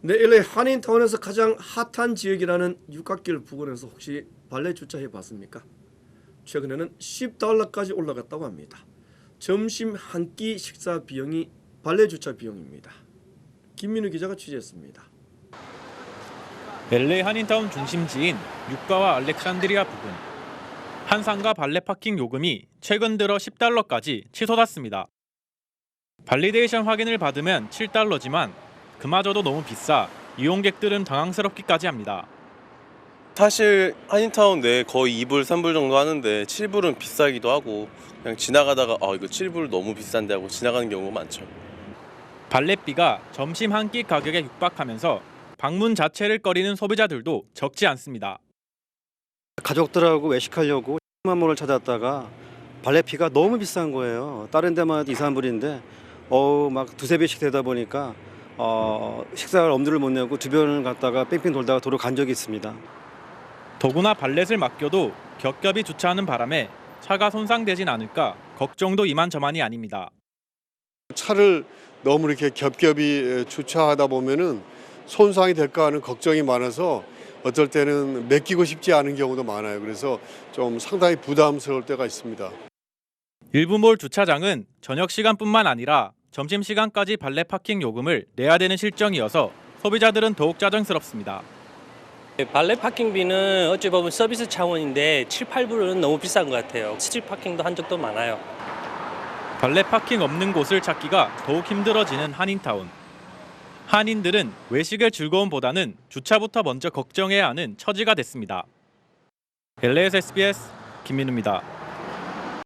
네, LA 한인타운에서 가장 핫한 지역이라는 육각길 부근에서 혹시 발레 주차해 봤습니까? 최근에는 10달러까지 올라갔다고 합니다. 점심 한 끼 식사 비용이 발레 주차 비용입니다. 김민우 기자가 취재했습니다. LA 한인타운 중심지인 유가와 알렉산드리아 부근 한상가 발레 파킹 요금이 최근 들어 10달러까지 치솟았습니다. 발리데이션 확인을 받으면 7달러지만 그마저도 너무 비싸 이용객들은 당황스럽기까지 합니다. 사실 한인타운 내 거의 2불, 3불 정도 하는데 7불은 비싸기도 하고 그냥 지나가다가 아 이거 7불 너무 비싼데 하고 지나가는 경우가 많죠. 발렛비가 점심 한 끼 가격에 육박하면서 방문 자체를 꺼리는 소비자들도 적지 않습니다. 가족들하고 외식하려고 만몰을 찾았다가 발레피가 너무 비싼 거예요. 다른 데만 2, 3불인데 어우 막 두세 배씩 되다 보니까 어, 식사를 엄두를 못 내고 주변을 갔다가 뺑뺑 돌다가 도로 간 적이 있습니다. 더구나 발렛을 맡겨도 겹겹이 주차하는 바람에 차가 손상되진 않을까 걱정도 이만저만이 아닙니다. 차를 너무 이렇게 겹겹이 주차하다 보면은 손상이 될까 하는 걱정이 많아서 어떨 때는 맡기고 싶지 않은 경우도 많아요. 그래서 좀 상당히 부담스러울 때가 있습니다. 일부 몰 주차장은 저녁 시간뿐만 아니라 점심 시간까지 발레 파킹 요금을 내야 되는 실정이어서 소비자들은 더욱 짜증스럽습니다. 발레 파킹비는 어찌 보면 서비스 차원인데 7, 8불은 너무 비싼 것 같아요. 스트릿 파킹도 한 적도 많아요. 발레 파킹 없는 곳을 찾기가 더욱 힘들어지는 한인타운. 한인들은 외식의 즐거움보다는 주차부터 먼저 걱정해야 하는 처지가 됐습니다. LAS SBS 김민우입니다.